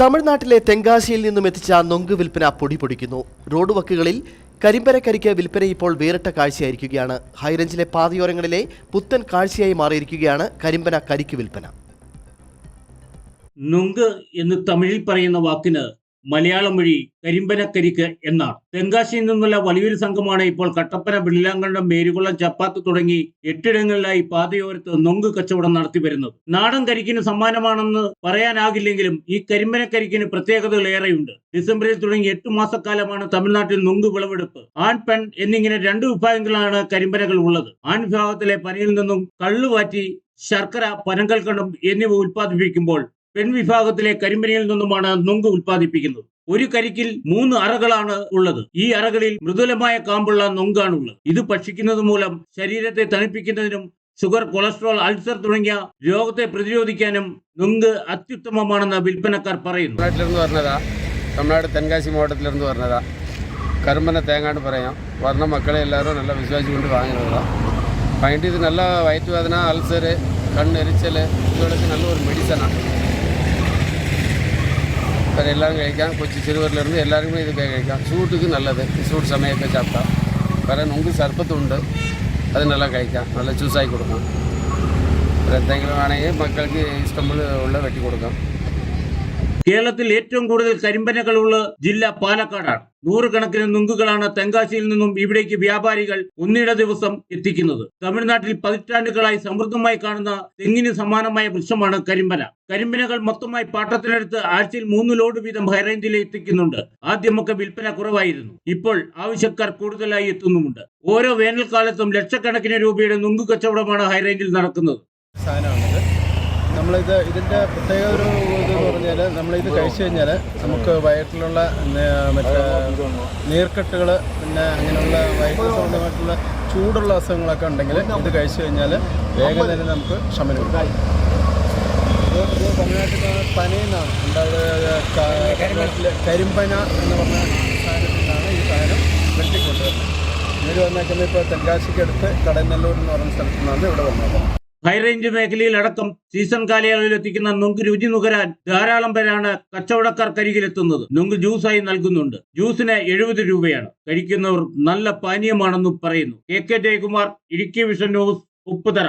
തമിഴ്നാട്ടിലെ തെങ്കാശിയിൽ നിന്നും എത്തിച്ച നൊങ്ക് വിൽപ്പന പൊടി പൊടിക്കുന്നു. റോഡ് വക്കുകളിൽ കരിമ്പരക്കരിക്ക് വിൽപ്പന ഇപ്പോൾ വേറിട്ട കാഴ്ചയായിരിക്കുകയാണ്. ഹൈറേഞ്ചിലെ പാതയോരങ്ങളിലെ പുത്തൻ കാഴ്ചയായി മാറിയിരിക്കുകയാണ് കരിമ്പന കരിക്ക് വിൽപ്പന. നൊങ്ക് എന്ന് തമിഴിൽ പറയുന്ന വാക്കിന് മലയാളം വഴി കരിമ്പനക്കരിക്ക് എന്നാണ്. തെങ്കാശിയിൽ നിന്നുള്ള വലിയൊരു സംഘമാണ് ഇപ്പോൾ കട്ടപ്പന വെള്ളിലാങ്കണ്ടം മേരുകുളം ചപ്പാത്ത് തുടങ്ങി എട്ടിടങ്ങളിലായി പാതയോരത്ത് നൊങ്ക് കച്ചവടം നടത്തി വരുന്നത്. നാടൻ കരിക്കിന് സമ്മാനമാണെന്ന് പറയാനാകില്ലെങ്കിലും ഈ കരിമ്പനക്കരിക്കിന് പ്രത്യേകതകൾ ഏറെയുണ്ട്. ഡിസംബറിൽ തുടങ്ങി എട്ട് മാസക്കാലമാണ് തമിഴ്നാട്ടിൽ നൊങ്ക് വിളവെടുപ്പ്. ആൺ പെൺ എന്നിങ്ങനെ രണ്ട് വിഭാഗങ്ങളാണ് കരിമ്പനകൾ ഉള്ളത്. ആൺ വിഭാഗത്തിലെ പനയിൽ നിന്നും കള്ളുവാറ്റി ശർക്കര പനങ്കൽക്കണ്ടം എന്നിവ ഉൽപ്പാദിപ്പിക്കുമ്പോൾ പെൺവിഭാഗത്തിലെ കരിമ്പനയിൽ നിന്നുമാണ് നുങ്ക് ഉൽപ്പാദിപ്പിക്കുന്നത്. ഒരു കരിക്കിൽ മൂന്ന് അറകളാണ് ഉള്ളത്. ഈ അറകളിൽ മൃദുലമായ കാമ്പുള്ള നൊങ്കാണുള്ളത് ഇത് ഭക്ഷിക്കുന്നത് മൂലം ശരീരത്തെ തണുപ്പിക്കുന്നതിനും ഷുഗർ കൊളസ്ട്രോൾ അൾസർ തുടങ്ങിയ രോഗത്തെ പ്രതിരോധിക്കാനും നുങ്ക് അത്യുത്തമമാണെന്ന് വിൽപ്പനക്കാർ പറയുന്നു. പറഞ്ഞതാ തമിഴ്നാട് തെൻകാശി മാവട്ടത്തിലിരുന്ന് പറഞ്ഞതാ. കരുമ്പന തേങ്ങാണ്ട് പറയാം. വർണ മക്കളെ എല്ലാവരും നല്ല വിശ്വാസിച്ച് കൊണ്ട് വാങ്ങിയതാ. വാങ്ങിയിട്ട് ഇത് നല്ല വയറ്റുവേദന അൾസർ കണ്ണെരിച്ചൽ ഇതുപോലൊക്കെ നല്ലൊരു മെഡിസനാണ് வேறு எல்லோரும் കഴിക്കാം. കൊച്ചു ചെറുവരിലിരുന്ന് എല്ലാവർക്കും ഇതൊക്കെ കഴിക്കാം. ചൂട്ടുക്ക് നല്ലത്. ഫ്രൂട്ട് സമയമൊക്കെ ചാപ്പിട്ടാം വേറെ നമുക്ക് സർപ്പത്തുണ്ട്. അതിനെല്ലാം കഴിക്കാം. നല്ല ജ്യൂസായി കൊടുക്കാം. എന്തെങ്കിലും ആണെങ്കിൽ മക്കൾക്ക് ഇഷ്ടംപോലെ ഉള്ള വെട്ടി കൊടുക്കാം. കേരളത്തിൽ ഏറ്റവും കൂടുതൽ കരിമ്പനകളുള്ള ജില്ല പാലക്കാടാണ്. നൂറുകണക്കിന് നുങ്കുകളാണ് തെങ്കാശിയിൽ നിന്നും ഇവിടേക്ക് വ്യാപാരികൾ ഒന്നിട ദിവസം എത്തിക്കുന്നത്. തമിഴ്നാട്ടിൽ പതിറ്റാണ്ടുകളായി സമൃദ്ധമായി കാണുന്ന തെങ്ങിന് സമാനമായ വൃക്ഷമാണ് കരിമ്പന. കരിമ്പനകൾ മൊത്തമായി പാട്ടത്തിനടുത്ത് ആഴ്ചയിൽ മൂന്ന് ലോഡ് വീതം ഹൈറേഞ്ചിൽ എത്തിക്കുന്നുണ്ട്. ആദ്യമൊക്കെ വിൽപ്പന കുറവായിരുന്നു. ഇപ്പോൾ ആവശ്യക്കാർ കൂടുതലായി എത്തുന്നുമുണ്ട്. ഓരോ വേനൽക്കാലത്തും ലക്ഷക്കണക്കിന് രൂപയുടെ നുങ്കു കച്ചവടമാണ് ഹൈറേഞ്ചിൽ നടക്കുന്നത്. നമ്മളിത് ഇതിന്റെ പ്രത്യേക ഒരു ഇതെന്ന് പറഞ്ഞാൽ നമ്മളിത് കഴിച്ചു കഴിഞ്ഞാൽ നമുക്ക് വയറ്റിലുള്ള മറ്റേ നീർക്കെട്ടുകൾ പിന്നെ അങ്ങനെയുള്ള വയറ്റിൽ സംബന്ധമായിട്ടുള്ള ചൂടുള്ള അസുഖങ്ങളൊക്കെ ഉണ്ടെങ്കിൽ ഇത് കഴിച്ചു കഴിഞ്ഞാൽ വേഗം തന്നെ നമുക്ക് ശമനം ഇത് തമിഴ്നാട്ടിൽ പനയെന്നാണ് ഉണ്ടാവുക കരിമ്പന എന്ന് പറഞ്ഞ സാധനത്തിലാണ് ഈ സാധനം വെട്ടിക്കൊണ്ടുവരുന്നത്. ഇവർ വന്നേക്കുന്നത് ഇപ്പോൾ തെങ്കാശിക്കടുത്ത് കടന്നല്ലൂർ എന്ന് പറഞ്ഞ സ്ഥലത്തു നിന്നാണ് ഇവിടെ വന്നത് ഹൈറേഞ്ച് മേഖലയിലടക്കം സീസൺ കാലയളവിൽ എത്തിക്കുന്ന നുങ്ക് രുചി നുകരാൻ ധാരാളം പേരാണ് കച്ചവടക്കാർ കരികിലെത്തുന്നത്. നുങ്ക് ജ്യൂസായി നൽകുന്നുണ്ട്. ജ്യൂസിന് എഴുപത് രൂപയാണ്. കഴിക്കുന്നവർ നല്ല പാനീയമാണെന്നും പറയുന്നു. K K Jayakumar Idukki vision news Upputhara.